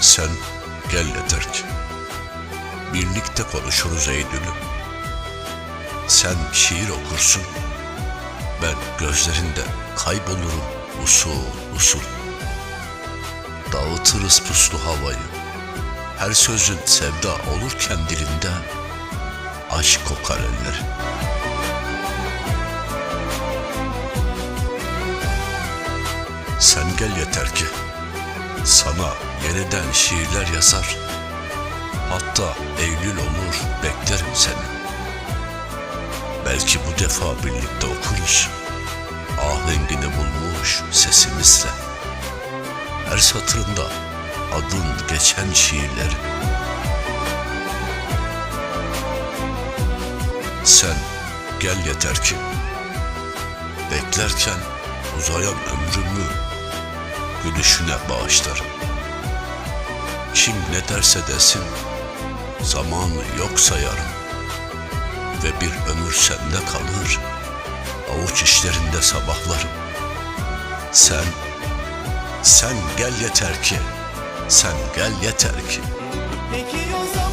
Sen gel yeter ki. Birlikte konuşuruz Eylül'ü. Sen şiir okursun. Ben gözlerinde kaybolurum usul usul. Dağıtırız puslu havayı. Her sözün sevda olurken dilinde aşk kokar ellerim. Sen gel yeter ki.'' Sana yeniden şiirler yazar. Hatta Eylül olur beklerim seni. Belki bu defa birlikte okuruz. Ahengini bulmuş sesimizle. Her satırında adın geçen şiirlerin. Sen gel yeter ki beklerken uzayan ömrümü gülüşüne bağışlarım. Kim ne derse desin zamanı yok sayarım ve bir ömür sende kalır avuç işlerinde sabahlarım. Sen, sen gel yeter ki, sen gel yeter ki. Peki o zaman